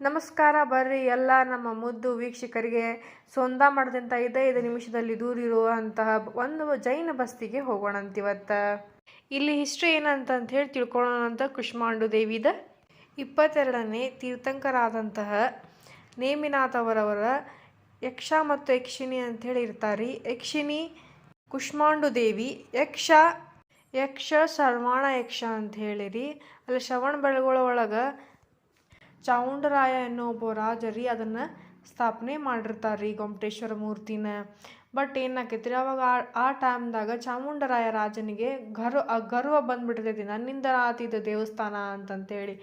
ನಮಸ್ಕಾರ ಬರ್ರಿ ಎಲ್ಲ ನಮ್ಮ ಮುದ್ದು ವೀಕ್ಷಕರಿಗೆ. ಸೊಂದ ಮಾಡದಂತ ಐದೈದು ನಿಮಿಷದಲ್ಲಿ ದೂರಿರುವಂತಹ ಒಂದು ಜೈನ ಬಸ್ತಿಗೆ ಹೋಗೋಣಂತಿವತ್ತ. ಇಲ್ಲಿ ಹಿಸ್ಟ್ರಿ ಏನಂತ ಅಂತ ಹೇಳಿ ತಿಳ್ಕೊಳ್ಳೋಣ ಅಂತ ಕುಷ್ಮಾಂಡು ದೇವಿದ ಇಪ್ಪತ್ತೆರಡನೇ ತೀರ್ಥಂಕರಾದಂತಹ ನೇಮಿನಾಥ್ ಅವರವರ ಯಕ್ಷ ಮತ್ತು ಯಕ್ಷಿಣಿ ಹೇಳಿ ಇರ್ತಾರೆ. ಯಕ್ಷಿಣಿ ಕುಷ್ಮಾಂಡು ದೇವಿ, ಯಕ್ಷ ಯಕ್ಷ ಶರ್ವಾಣ ಯಕ್ಷ ಅಂತ ಹೇಳಿರಿ. ಅಲ್ಲಿ ಶ್ರವಣ ಬೆಳಗೊಳ ಒಳಗೆ ಚಾವುಂಡರಾಯ ಅನ್ನೋ ಒಬ್ಬ ರಾಜರಿ ಅದನ್ನು ಸ್ಥಾಪನೆ ಮಾಡಿರ್ತಾರೆ ರೀ ಗೊಮ್ಮಟೇಶ್ವರ ಮೂರ್ತಿನ. ಬಟ್ ಏನಾಕೈತಿ ರೀ ಅವಾಗ ಆ ಆ ಟೈಮ್ದಾಗ ಚಾಮುಂಡರಾಯ ರಾಜನಿಗೆ ಗರ್ವ ಗರ್ವ ಬಂದ್ಬಿಟ್ಟಿರ್ತೈತಿ, ನನ್ನಿಂದ ಆತಿದ ದೇವಸ್ಥಾನ ಅಂತಂತೇಳಿ.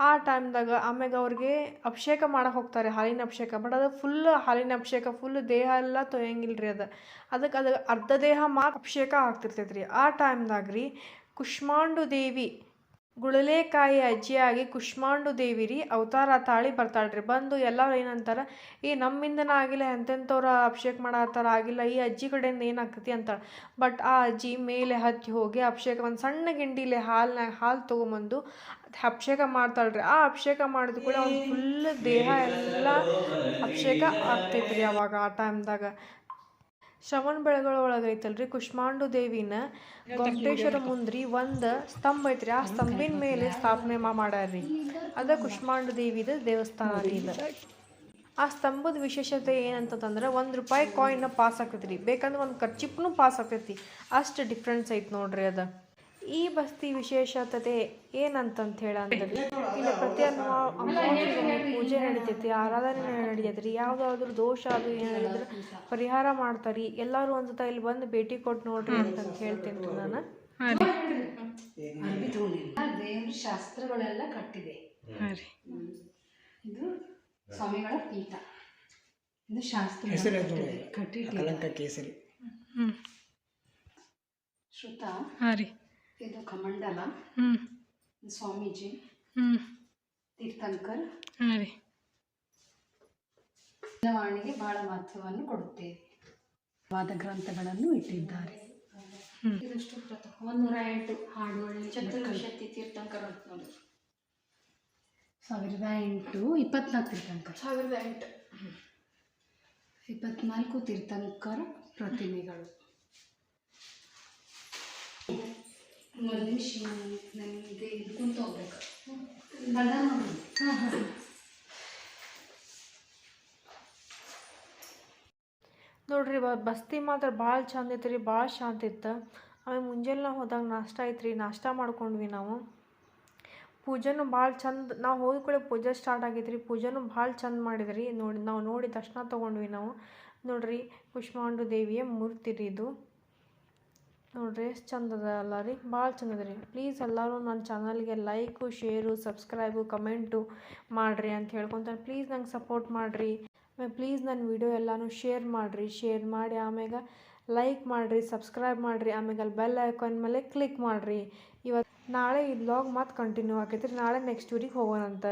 ಆ ಟೈಮ್ದಾಗ ಆಮ್ಯಾಗ ಅವ್ರಿಗೆ ಅಭಿಷೇಕ ಮಾಡಕ್ಕೆ ಹೋಗ್ತಾರೆ, ಹಾಲಿನ ಅಭಿಷೇಕ. ಬಟ್ ಅದು ಫುಲ್ ಹಾಲಿನ ಅಭಿಷೇಕ ಫುಲ್ ದೇಹ ಎಲ್ಲ ತೊಯಂಗಿಲ್ಲ ರೀ ಅದು. ಅದಕ್ಕೆ ಅದು ಅರ್ಧ ದೇಹ ಮಾತ್ರ ಅಭಿಷೇಕ ಆಗ್ತಿರ್ತೈತೆ ರೀ ಆ ಟೈಮ್ದಾಗ ರೀ ಕುಷ್ಮಾಂಡು ದೇವಿ ಗುಳಲೇಕಾಯಿ ಅಜ್ಜಿಯಾಗಿ ಕುಷ್ಮಾಂಡು ದೇವಿ ರೀ ಅವತಾರ ತಾಳಿ ಬರ್ತಾಳ್ರಿ. ಬಂದು ಎಲ್ಲರೂ ಏನಂತಾರೆ ಈ ನಮ್ಮಿಂದನ ಆಗಿಲ್ಲ ಎಂತೆಂಥವ್ರ ಅಭಿಷೇಕ ಮಾಡತ್ತಾರ, ಆಗಿಲ್ಲ, ಈ ಅಜ್ಜಿ ಕಡೆಯಿಂದ ಏನಾಗ್ತೈತಿ? ಅಂತಾಳೆ. ಬಟ್ ಆ ಅಜ್ಜಿ ಮೇಲೆ ಹತ್ತಿ ಹೋಗಿ ಅಭಿಷೇಕ, ಒಂದು ಸಣ್ಣ ಗಿಂಡಿಲೆ ಹಾಲ್ನಾಗ ಹಾಲು ತೊಗೊಂಬಂದು ಅಭಿಷೇಕ ಮಾಡ್ತಾಳ್ರಿ. ಆ ಅಭಿಷೇಕ ಮಾಡಿದ ಕೂಡ ಅವ್ನು ಫುಲ್ ದೇಹ ಎಲ್ಲ ಅಭಿಷೇಕ ಆಗ್ತೈತ್ರಿ ಅವಾಗ ಆ ಟೈಮ್ದಾಗ ಶ್ರವಣ ಬೆಳಗೊಳ ಒಳಗ ಐತಲ್ರಿ, ಕುಷ್ಮಾಂಡು ದೇವಿನ ಗೊಮ್ಮಟೇಶ್ವರ ಮುಂದ್ರಿ ಒಂದ ಸ್ತಂಭ ಐತ್ರಿ, ಆ ಸ್ತಂಭಿನ ಮೇಲೆ ಸ್ಥಾಪನೆ ಮಾಡ್ಯಾರ್ರಿ. ಅದ ಕುಷ್ಮಾಂಡು ದೇವಿದ ದೇವಸ್ಥಾನ ರೀ ಇದು. ಆ ಸ್ತಂಭದ ವಿಶೇಷತೆ ಏನಂತಂದ್ರೆ ಒಂದು ರೂಪಾಯಿ ಕಾಯಿನ್ ಪಾಸ್ ಆಗ್ತೈತಿ ರೀ ಬೇಕಂದ್ರೆ ಒಂದು ಖರ್ಚಿಪ್ನು ಪಾಸ್ ಆಗ್ತೈತಿ. ಅಷ್ಟು ಡಿಫ್ರೆನ್ಸ್ ಐತಿ ನೋಡ್ರಿ ಅದ. ಈ ಬಸ್ತಿ ವಿಶೇಷತೆ ಏನಂತಂತ ಹೇಳಂದ್ರೆ ಇಲ್ಲಿ ಪ್ರತಿ ಅಮಾವಾಸ್ಯೆಗೊಮ್ಮೆ ಪೂಜೆ ನಡೀತೈತಿ ಆರಾಧನೆ ನಡಿತೈತಿ ರೀ ಯಾವುದಾದ್ರೂ ದೋಷ ಅದು ಏನು ಹೇಳಿದ್ರೆ ಪರಿಹಾರ ಮಾಡ್ತಾರಿ. ಎಲ್ಲರೂ ಒಂದ್ಸತ ಇಲ್ಲಿ ಬಂದು ಭೇಟಿ ಕೊಟ್ಟು ನೋಡ್ರಿ ಅಂತ ಹೇಳ್ತೇನೆ ನಾನು. ದೇವ್ರ ಶಾಸ್ತ್ರಗಳೆಲ್ಲ ಕಟ್ಟಿದೆ. ಇದು ಸ್ವಾಮಿಗಳ ಪೀಠ. ಇದು ಶಾಸ್ತ್ರ ಕಟ್ಟಿದೆ. ಕೇಸರಿ. ಶ್ರುತ. ಹಾಂ ರೀ. ಇದು ಕಮಂಡಲ. ಸ್ವಾಮೀಜಿ. ತೀರ್ಥಂಕರ್. ವಾಣಿಗೆ ಬಹಳ ಮಹತ್ವವನ್ನು ಕೊಡುತ್ತೇವೆ. ವಾದ ಗ್ರಂಥಗಳನ್ನು ಇಟ್ಟಿದ್ದಾರೆ. ಇದಷ್ಟು ಒಂದೂರ ಎಂಟು ಹಾಡುಗಳು. ಚತುರ್ವಿಶತಿ ತೀರ್ಥಂಕರ್ ಸಾವಿರದ ಎಂಟು ಇಪ್ಪತ್ನಾಲ್ಕು ತೀರ್ಥಂಕರ್. ಸಾವಿರದ ಎಂಟು. ಇಪ್ಪತ್ನಾಲ್ಕು ತೀರ್ಥಂಕರ ಪ್ರತಿಮೆಗಳು. ಒಂದು ನಿಮಿಷ ನನಗೆ ಹೋಗ್ಬೇಕು. ಹಾಂ ಹಾಂ ನೋಡ್ರಿ ಬಸ್ತಿ ಮಾತ್ರ ಭಾಳ ಚಂದ ಇತ್ತು ರೀ ಭಾಳ ಶಾಂತ ಇತ್ತು. ಆಮೇಲೆ ಮುಂಜಾನೆ ನಾವು ಹೋದಾಗ ನಾಷ್ಟ ಐತ್ರಿ, ನಾಷ್ಟ ಮಾಡ್ಕೊಂಡ್ವಿ ನಾವು. ಪೂಜೆನೂ ಭಾಳ ಚಂದ, ನಾವು ಹೋದ ಕೂಡ ಪೂಜೆ ಸ್ಟಾರ್ಟ್ ಆಗೈತೆ ರೀ ಪೂಜೆನೂ ಭಾಳ ಚಂದ ಮಾಡಿದ್ರಿ. ನೋಡಿ, ನಾವು ನೋಡಿ ತಕ್ಷಣ ತೊಗೊಂಡ್ವಿ ನಾವು. ನೋಡ್ರಿ ಕುಷ್ಮಾಂಡು ದೇವಿಯ ಮೂರ್ತಿ ರೀ ಇದು. ನೋಡ್ರಿ, ಎಷ್ಟು ಚಂದ ಅದ ಅಲ್ಲ ರೀ? ಭಾಳ ಚಂದದ ರೀ. ಪ್ಲೀಸ್ ಎಲ್ಲರೂ ನನ್ನ ಚಾನಲ್ಗೆ ಲೈಕು ಶೇರು ಸಬ್ಸ್ಕ್ರೈಬು ಕಮೆಂಟು ಮಾಡಿರಿ ಅಂತ ಹೇಳ್ಕೊತಾನೆ. ಪ್ಲೀಸ್ ನಂಗೆ ಸಪೋರ್ಟ್ ಮಾಡಿರಿ. ಆಮೇಲೆ ಪ್ಲೀಸ್ ನನ್ನ ವಿಡಿಯೋ ಎಲ್ಲನೂ ಶೇರ್ ಮಾಡಿರಿ. ಶೇರ್ ಮಾಡಿ ಆಮ್ಯಾಗ ಲೈಕ್ ಮಾಡಿರಿ ಸಬ್ಸ್ಕ್ರೈಬ್ ಮಾಡಿರಿ. ಆಮ್ಯಾಗ ಅಲ್ಲಿ ಬೆಲ್ ಐಕಾನ್ ಮೇಲೆ ಕ್ಲಿಕ್ ಮಾಡಿರಿ. ಇವತ್ತು ನಾಳೆ ಈ ಬ್ಲಾಗ್ ಮತ್ತೆ ಕಂಟಿನ್ಯೂ ಆಕೈತಿ ನಾಳೆ ನೆಕ್ಸ್ಟ್ ಊರಿಗೆ ಹೋಗೋಣಂತ.